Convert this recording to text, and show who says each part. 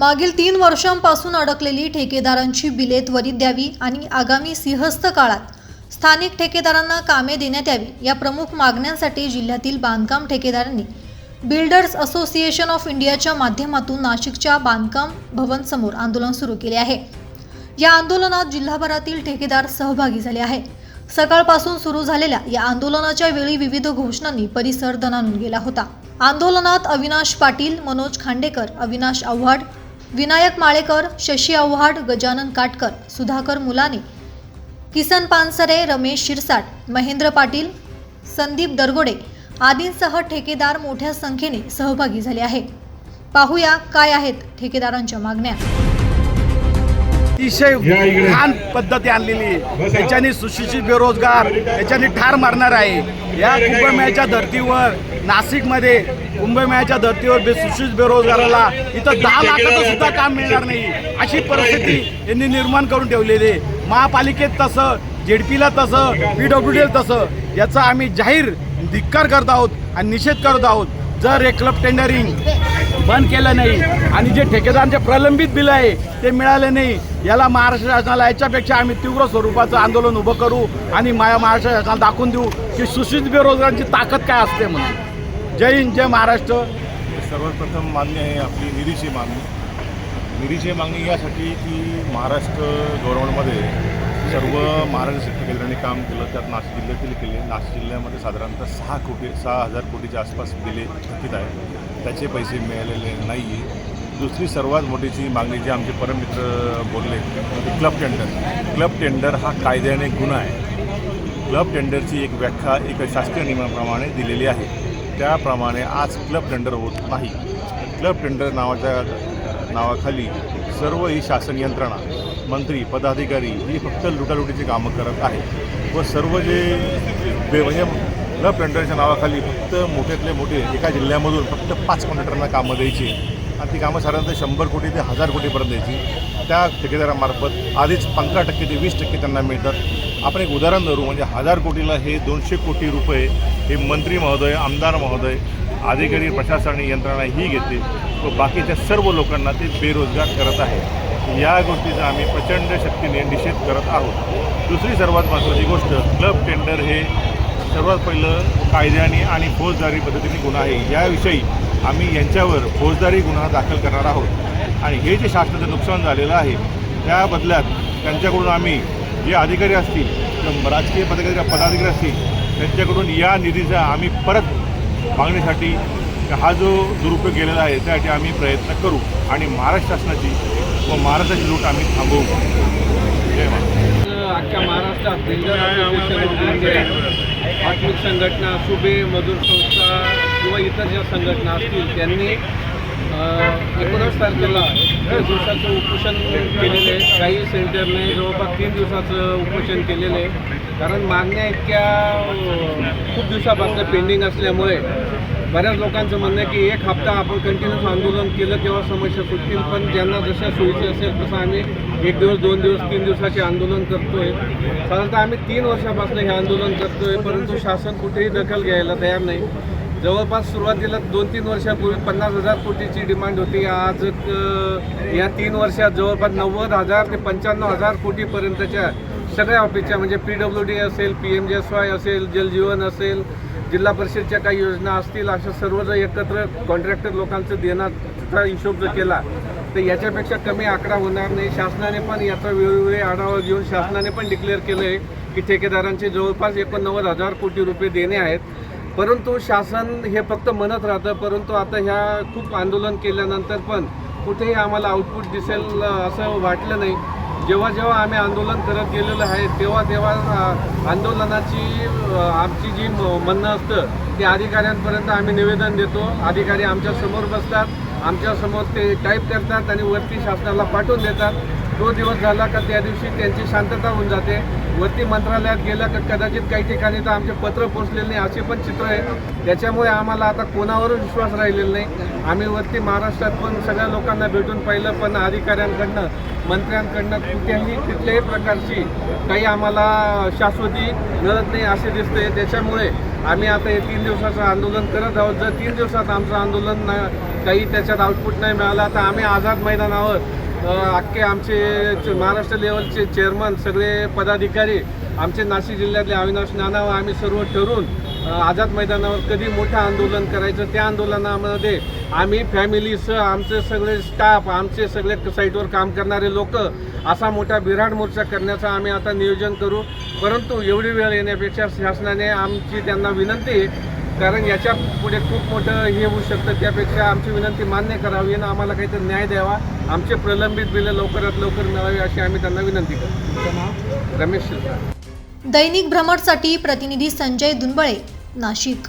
Speaker 1: मागील तीन वर्षांपासून अडकलेली ठेकेदारांची बिले त्वरित द्यावी आणि आगामी सिंहस्थ काळात स्थानिक ठेकेदारांना कामे देण्यात यावी या प्रमुख मागण्यांसाठी जिल्ह्यातील बांधकाम ठेकेदारांनी बिल्डर्स असोसिएशन ऑफ इंडियाच्या माध्यमातून नाशिकच्या बांधकाम भवन समोर आंदोलन सुरू केले आहे. या आंदोलनात जिल्हाभरातील ठेकेदार सहभागी झाले आहे सकाळपासून सुरू झालेल्या या आंदोलनाच्या वेळी विविध घोषणांनी परिसर दणानून गेला होता. आंदोलनात अविनाश पाटील मनोज खांडेकर अविनाश आव्हाड विनायक माळेकर शशी आव्हाड गजानन काटकर सुधाकर मुलाने किसन पानसरे रमेश शिरसाट महेंद्र पाटील संदीप दरगोडे आदींसह ठेकेदार मोठ्या संख्येने सहभागी झाले आहे पाहूया काय आहेत ठेकेदारांच्या मागण्या.
Speaker 2: अतिशय घाण पद्धती आणलेली आहे. याच्याने सुशिक्षित बेरोजगार याच्याने ठार मारणार आहे. या कुंभमेळ्याच्या धर्तीवर नाशिकमध्ये कुंभमेळ्याच्या धर्तीवर बे सुशिक्षित बेरोजगाराला इथं दहा लाखाचं सुद्धा काम मिळणार नाही. अशी परिस्थिती यांनी निर्माण करून ठेवलेली आहे. महापालिकेत तसं जेडपीला तसं पी डब्ल्यू डीला तसं याचा आम्ही जाहीर धिक्कार करत आहोत आणि निषेध करत आहोत. जर हे क्लब टेंडरिंग बंद केलं नाही आणि जे ठेकेदारांचे प्रलंबित बिल आहे ते मिळाले नाही याला महाराष्ट्र शासनाला याच्यापेक्षा आम्ही तीव्र स्वरूपाचं आंदोलन उभं करू आणि मा महाराष्ट्र शासनाला दाखवून देऊ की सुशिक्षित बेरोजगारांची ताकद काय असते म्हणून. जय हिंद जय महाराष्ट्र.
Speaker 3: सर्वप्रथम मान्य आहे आपली निधीची मागणी. निधीची मागणी यासाठी की महाराष्ट्र गव्हर्नमेंटमध्ये सर्व महाराष्ट्र केंद्रांनी काम केलं त्यात नाशिक जिल्ह्यातील केले. नाशिक जिल्ह्यामध्ये साधारणतः सहा कोटी सहा हजार कोटीच्या आसपास गेले थकीत आहे. त्याचे पैसे मिळालेले नाही आहे दुसरी सर्वात मोठीची मागणी जी आमचे परममित्र बोलले क्लब टेंडर. क्लब टेंडर हा कायद्याने गुन्हा आहे. क्लब टेंडरची एक व्याख्या एका शासकीय नियमाप्रमाणे दिलेली आहे. त्याप्रमाणे आज क्लब टेंडर होत नाही. क्लब टेंडर नावाच्या नावाखाली सर्व ही शासन यंत्रणा मंत्री पदाधिकारी ही फक्त लुटालुटीची कामं करत आहे व सर्व जे म्हणजे क्लब टेंडरच्या नावाखाली फक्त मोठ्यातले मोठे एका जिल्ह्यामधून फक्त पाच कॉन्ट्रॅक्टरना कामं द्यायची. आणि ती कामं साधारणतः शंभर कोटी ते हजार कोटीपर्यंत द्यायची. त्या ठेकेदारामार्फत आधीच पंधरा टक्के ते वीस टक्के त्यांना मिळतात. आपण एक उदाहरण धरू म्हणजे हजार कोटीला हे दोनशे कोटी रुपये हे मंत्री महोदय आमदार महोदय अधिकारी प्रशासन यंत्रणा ही घेते व बाकीच्या सर्व लोकांना ते बेरोजगार करत आहे या गोष्टीचा आम्ही प्रचंड शक्तीने निषेध करत आहोत. दुसरी सर्वात महत्त्वाची गोष्ट क्लब टेंडर हे सर्वात पहिलं कायद्याने आणि फौजदारी पद्धतीने गुन्हा आहे. याविषयी आम्ही यांच्यावर फौजदारी गुन्हा दाखल करणार आहोत. आणि हे जे शासनाचं नुकसान झालेलं आहे त्या बदल्यात त्यांच्याकडून आम्ही जे अधिकारी असतील राजकीय पदाधिकारी पदाधिकारी असतील त्यांच्याकडून या निधीचा आम्ही परत मागणीसाठी हा जो दुरुपयोग केलेला आहे त्यासाठी आम्ही प्रयत्न करू आणि महाराष्ट्र शासनाची व महाराष्ट्राची लूट आम्ही थांबवू. जय
Speaker 4: अख्ख्या महाराष्ट्रात आत्मिक संघटना सुबे मजूर संस्था किंवा इतर ज्या संघटना असतील त्यांनी एकोणीस तारखेला दिवसाचं उपोषण केलेलं आहे. काही सेंटरने जवळपास तीन दिवसाचं उपोषण केलेलं आहे. कारण मागण्या इतक्या खूप दिवसापासून पेंडिंग असल्यामुळे बऱ्याच लोकांचं म्हणणं आहे की एक हप्ता आपण कंटिन्यूस आंदोलन केलं तेव्हा समस्या सुटतील. पण ज्यांना जशा सोयीचे असेल तसं आम्ही एक दिवस दोन दिवस तीन दिवसाचे आंदोलन करतोय. साधारणतः आम्ही तीन वर्षापासून हे आंदोलन करतोय परंतु शासन कुठेही दखल घ्यायला तयार नाही. जवळपास सुरुवातीला दोन तीन वर्षापूर्वी पन्नास हजार कोटीची डिमांड होती. आज या तीन वर्षात जवळपास नव्वद हजार ते पंच्याण्णव हजार कोटीपर्यंतच्या सगळ्या ऑफिसच्या म्हणजे पी डब्ल्यू डी असेल P M G S Y असेल जलजीवन असेल जिल्हा परिषदच्या काही योजना असतील अशा सर्व जर एकत्र कॉन्ट्रॅक्टर लोकांचं देण्याचा हिशोब जर केला तर याच्यापेक्षा कमी आकडा होणार नाही. शासनाने पण याचा वेळोवेळी आढावा घेऊन शासनाने पण डिक्लेअर केलं आहे की ठेकेदारांचे जवळपास एकोणनव्वद हजार कोटी रुपये देणे आहेत. परंतु शासन हे फक्त म्हणत राहतं परंतु आता ह्या खूप आंदोलन केल्यानंतर पण कुठेही आम्हाला आउटपुट दिसेल असं वाटलं नाही. जेव्हा जेव्हा आम्ही आंदोलन करत गेलेलो आहे तेव्हा तेव्हा आंदोलनाची आमची जी म- म्हणणं असतं ते अधिकाऱ्यांपर्यंत आम्ही निवेदन देतो. अधिकारी आमच्यासमोर बसतात आमच्यासमोर ते टाईप करतात आणि वरती शासनाला पाठवून देतात. तो दिवस झाला का त्या दिवशी त्यांची शांतता होऊन जाते. वरती मंत्रालयात गेलं का कदाचित काही ठिकाणी तर आमचे पत्र पोचलेले नाही असे पण चित्र आहे त्याच्यामुळे आम्हाला आता कोणावरच विश्वास राहिलेला नाही. आम्ही वरती महाराष्ट्रात पण सगळ्या लोकांना भेटून पाहिलं पण अधिकाऱ्यांकडनं मंत्र्यांकडनं कुठल्याही कुठल्याही प्रकारची काही आम्हाला शाश्वती मिळत नाही असे दिसते त्याच्यामुळे आम्ही आता हे तीन दिवसाचं आंदोलन करत आहोत. जर तीन दिवसात आमचं आंदोलन काही त्याच्यात आउटपुट नाही मिळाला तर आम्ही आझाद मैदानावर अख्खे आमचे महाराष्ट्र लेवलचे चेअरमन सगळे पदाधिकारी आमचे नाशिक जिल्ह्यातले अविनाश नाना व आम्ही सर्व ठरून आझाद मैदानावर कधी मोठं आंदोलन करायचं त्या आंदोलनामध्ये आम्ही फॅमिलीसह आमचे सगळे स्टाफ आमचे सगळे साईटवर काम करणारे लोक असा मोठा बिराड मोर्चा करण्याचं आम्ही आता नियोजन करू. परंतु एवढी वेळ येण्यापेक्षा शासनाने आमची त्यांना विनंती कारण याच्यापुढे खूप मोठं हे होऊ शकतं. त्यापेक्षा आमची विनंती मान्य करावी आणि आम्हाला काहीतरी न्याय द्यावा. आमचे प्रलंबित बिलं लवकरात लवकर मिळावी अशी आम्ही त्यांना विनंती करतो. रमेश शिरसाट
Speaker 1: दैनिक भ्रमणसाठी प्रतिनिधी संजय दुनबळे नाशिक.